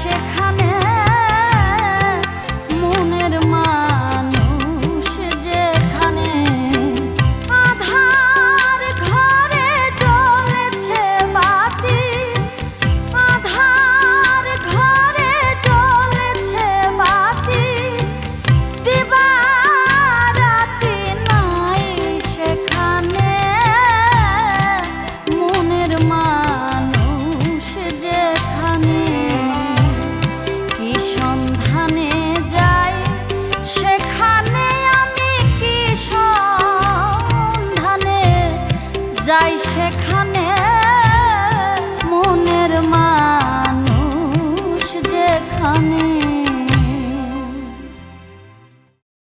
সেখানে